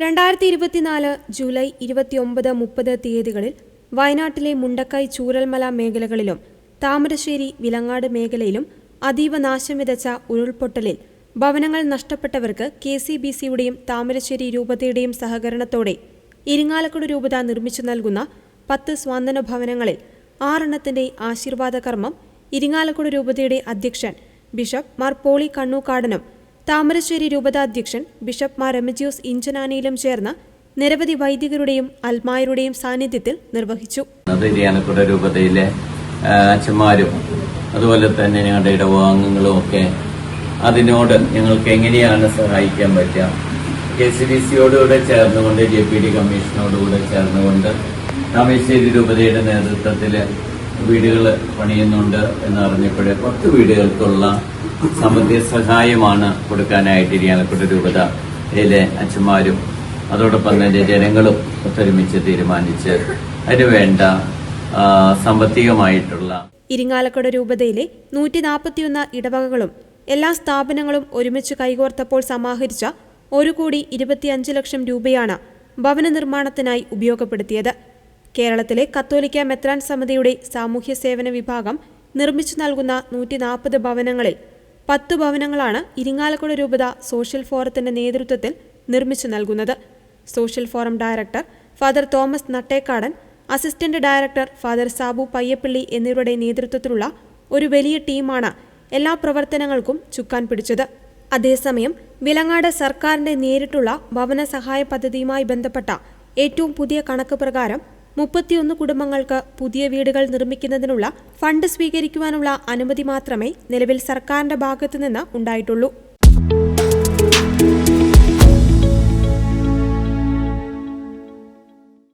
രണ്ടായിരത്തി ഇരുപത്തിനാല് ജൂലൈ ഇരുപത്തിയൊമ്പത് മുപ്പത് തീയതികളിൽ വയനാട്ടിലെ മുണ്ടക്കൈ ചൂരൽമല മേഖലകളിലും താമരശ്ശേരി വിലങ്ങാട് മേഖലയിലും അതീവ നാശം വിതച്ച ഉരുൾപൊട്ടലിൽ ഭവനങ്ങൾ നഷ്ടപ്പെട്ടവർക്ക് കെ സി ബി സിയുടെയും താമരശ്ശേരി രൂപതയുടെയും സഹകരണത്തോടെ ഇരിങ്ങാലക്കുട രൂപത നിർമ്മിച്ചു നൽകുന്ന പത്ത് സ്വാന്തന ഭവനങ്ങളിൽ ആറെണ്ണത്തിന്റെ ആശീർവാദ കർമ്മം ഇരിങ്ങാലക്കുട രൂപതയുടെ അധ്യക്ഷൻ ബിഷപ്പ് മാർ പോളി കണ്ണൂക്കാടനും താമരശ്ശേരി രൂപതാധ്യക്ഷൻ ബിഷപ്പ് മാർ റെമജിയോസ് ഇഞ്ചനാനിയിലും ചേർന്ന നിരവധി വൈദികരുടെയും അൽമായരുടെയും സാന്നിധ്യത്തിൽ നിർവഹിച്ചു. രൂപതയിലെ അച്ഛന്മാരും അതുപോലെ തന്നെ ഞങ്ങളുടെ ഇടവാംഗങ്ങളും ഒക്കെ അതിനോട് ഞങ്ങൾക്ക് എങ്ങനെയാണ് സഹായിക്കാൻ പറ്റുക? കെ സി ഡി സിയോടുകൂടെ ചേർന്നുകൊണ്ട് ജെ പി ഡി കമ്മീഷനോടുകൂടെ ചേർന്നുകൊണ്ട് താമരശ്ശേരി രൂപതയുടെ നേതൃത്വത്തിൽ വീടുകൾ പണിയുന്നുണ്ട് എന്ന് അറിഞ്ഞപ്പോൾ പത്ത് വീടുകൾക്കുള്ള സാമ്പത്തിക സഹായമാണ് കൊടുക്കാനായിട്ട് രൂപത രൂപതയിലെ അച്ഛന്മാരും അതോടൊപ്പം തന്നെ ജനങ്ങളും ഒത്തൊരുമിച്ച് തീരുമാനിച്ച് അതിനുവേണ്ട സാമ്പത്തികമായിട്ടുള്ള ഇരിങ്ങാലക്കുട രൂപതയിലെ നൂറ്റി നാൽപ്പത്തിയൊന്ന് ഇടവകകളും എല്ലാ സ്ഥാപനങ്ങളും ഒരുമിച്ച് കൈകോർത്തപ്പോൾ സമാഹരിച്ച ഒരു കോടി ഇരുപത്തിയഞ്ച് ലക്ഷം രൂപയാണ് ഭവന നിർമ്മാണത്തിനായി ഉപയോഗപ്പെടുത്തിയത്. കേരളത്തിലെ കത്തോലിക്ക മെത്രാൻ സമിതിയുടെ സാമൂഹ്യ സേവന വിഭാഗം നിർമ്മിച്ചു നൽകുന്ന നൂറ്റി ഭവനങ്ങളിൽ പത്ത് ഭവനങ്ങളാണ് ഇരിങ്ങാലക്കുട രൂപത സോഷ്യൽ ഫോറത്തിന്റെ നേതൃത്വത്തിൽ നിർമ്മിച്ചു നൽകുന്നത്. Social forum director father Thomas Nattekkadan assistant director father Sabu Payyappilly എന്നിവരുടെ നേതൃത്വത്തിലുള്ള ഒരു വലിയ ടീമാണ് എല്ലാ പ്രവർത്തനങ്ങൾക്കും ചുക്കാൻ പിടിച്ചത്. അതേസമയം വിലങ്ങാട് സർക്കാരിന്റെ നേരിട്ടുള്ള ഭവന സഹായ പദ്ധതിയുമായി ബന്ധപ്പെട്ട ഏറ്റവും പുതിയ കണക്ക് പ്രകാരം മുപ്പത്തിയൊന്ന് കുടുംബങ്ങൾക്ക് പുതിയ വീടുകൾ നിർമ്മിക്കുന്നതിനുള്ള ഫണ്ട് സ്വീകരിക്കുവാനുള്ള അനുമതി മാത്രമേ നിലവിൽ സർക്കാരിന്റെ ഭാഗത്തുനിന്ന് ഉണ്ടായിട്ടുള്ളൂ.